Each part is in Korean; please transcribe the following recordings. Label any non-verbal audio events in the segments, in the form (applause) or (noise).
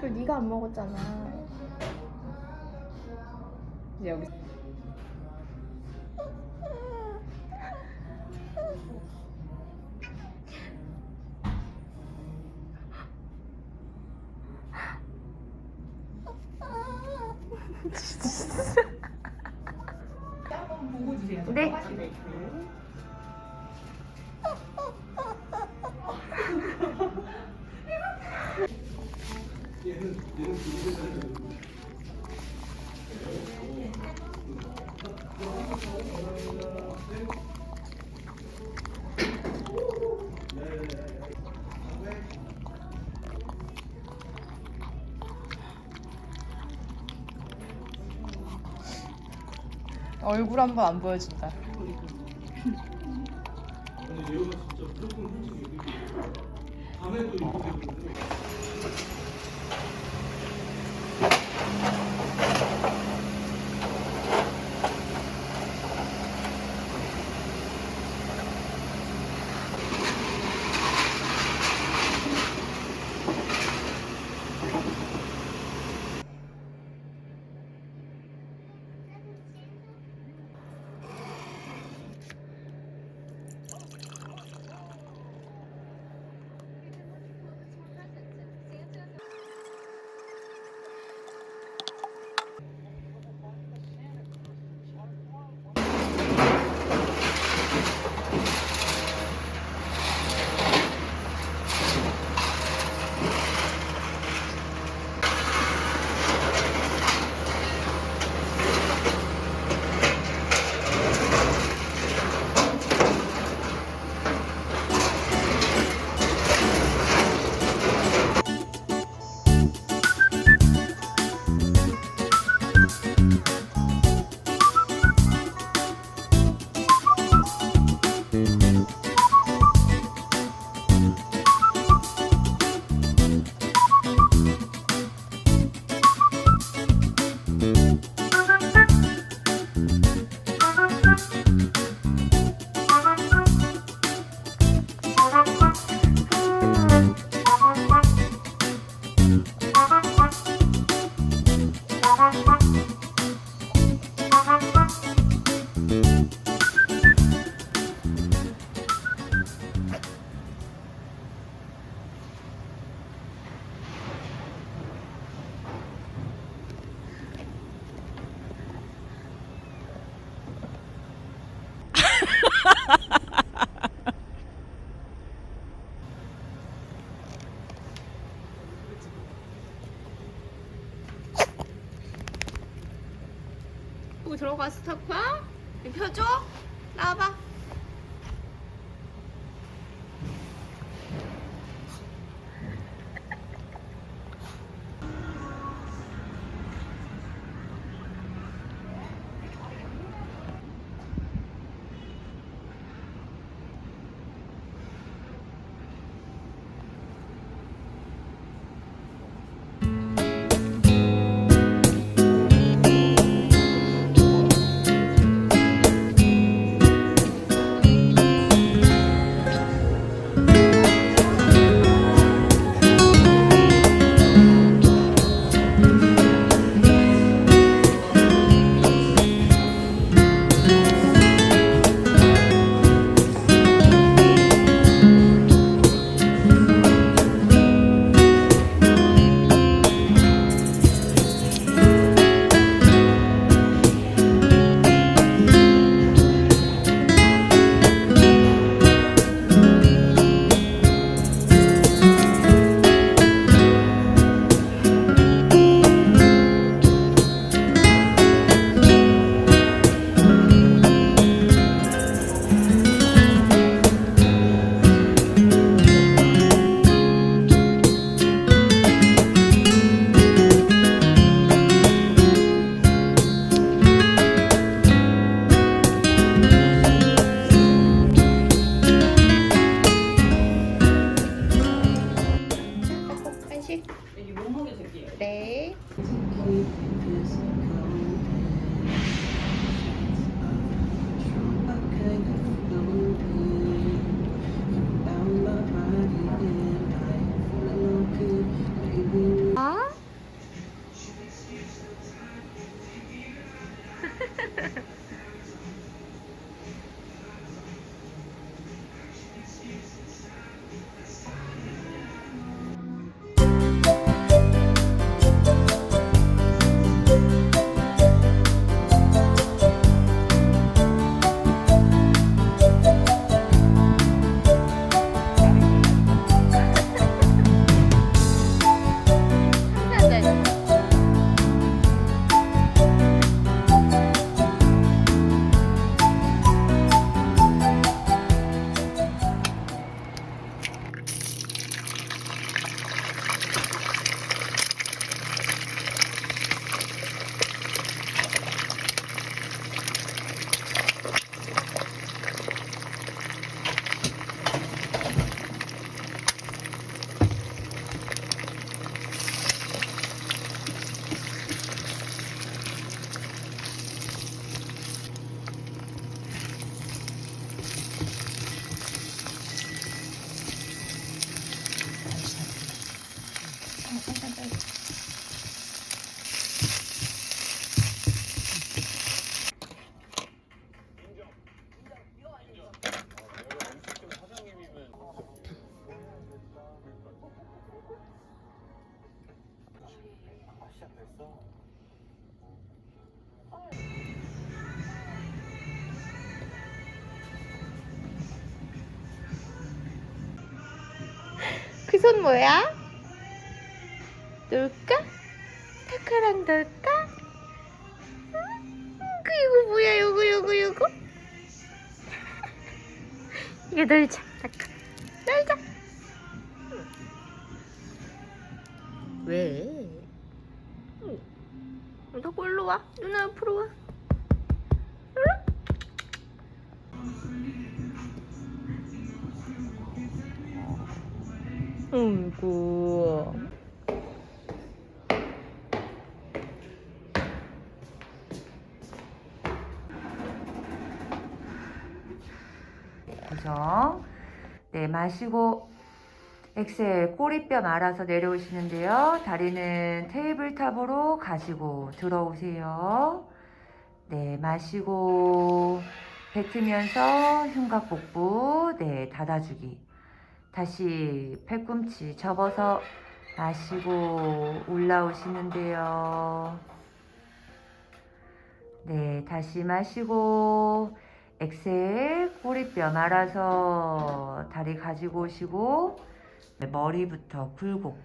와플 네가 안 먹었잖아. 여기 얼굴 한 번 안 보여준다. 거기 thank you 들어가 스타크야? 펴줘? 나와봐. 그손 뭐야? 놀까? 타카랑 놀까? 응? 그 이거 뭐야 요거 요거 요거? (laughs) 타카 놀자 고정. 네, 마시고 엑셀 꼬리뼈 말아서 내려오시는데요. 다리는 테이블탑으로 가시고 들어오세요. 네, 마시고 뱉으면서 흉곽 복부 네, 닫아주기. 다시 팔꿈치 접어서 마시고 올라오시는데요. 네, 다시 마시고 엑셀 꼬리뼈 말아서 다리 가지고 오시고 네, 머리부터 굴곡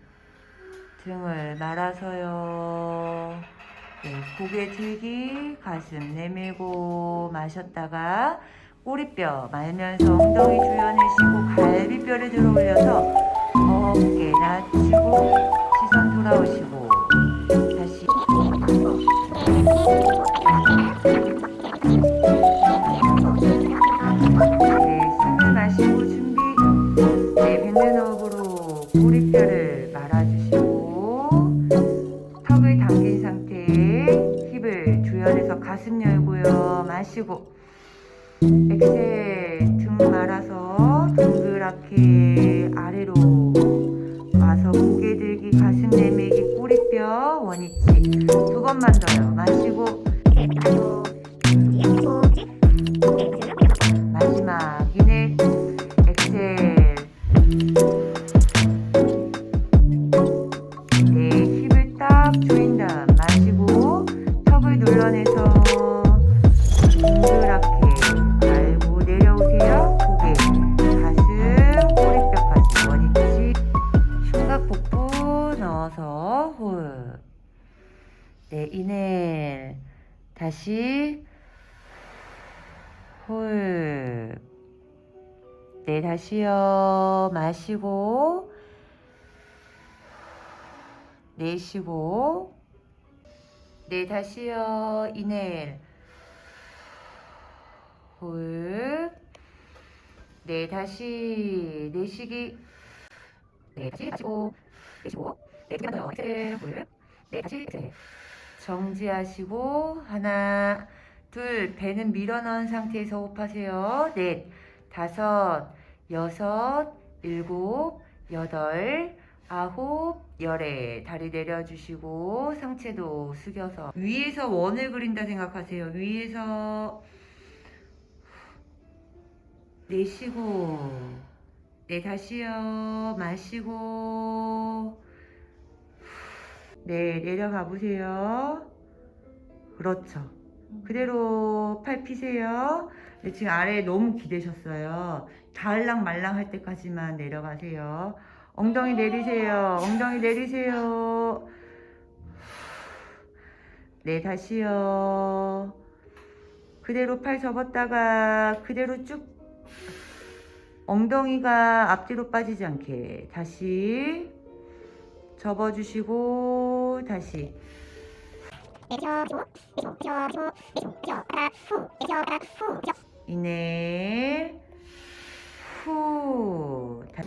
등을 말아서요. 네, 고개 들기 가슴 내밀고 마셨다가 꼬리뼈 말면서 엉덩이 조여내시고 갈비뼈를 들어 올려서 어깨 낮추고 시선 돌아오시고 다시 네, 숨을 마시고 준비. 네, 뱉는 호흡으로 꼬리뼈를 말아주시고 턱을 당긴 상태에 힙을 조여내서 가슴 열고요. 마시고 엑셀 등 말아서 동그랗게 호흡. 네, 다시요. 마시고, 내쉬고, 네, 다시요. 이낼. 호흡. 네, 다시 내쉬기. 네, 다시 마시고, 내쉬고, 네, 두개만 더. 엑셀. 네, 다시 엑셀. 정지하시고, 하나, 둘, 배는 밀어넣은 상태에서 호흡하세요. 넷, 다섯, 여섯, 일곱, 여덟, 아홉, 열에 다리 내려주시고 상체도 숙여서 위에서 원을 그린다 생각하세요. 위에서 내쉬고 네 다시요 마시고 네 내려가 보세요. 그렇죠. 그대로 팔 피세요. 네, 지금 아래에 너무 기대셨어요. 닿을랑 말랑 할 때까지만 내려가세요. 엉덩이 내리세요. 엉덩이 내리세요. 네, 다시요. 그대로 팔 접었다가 그대로 쭉 엉덩이가 앞뒤로 빠지지 않게 다시 접어주시고 다시 이내 후 다-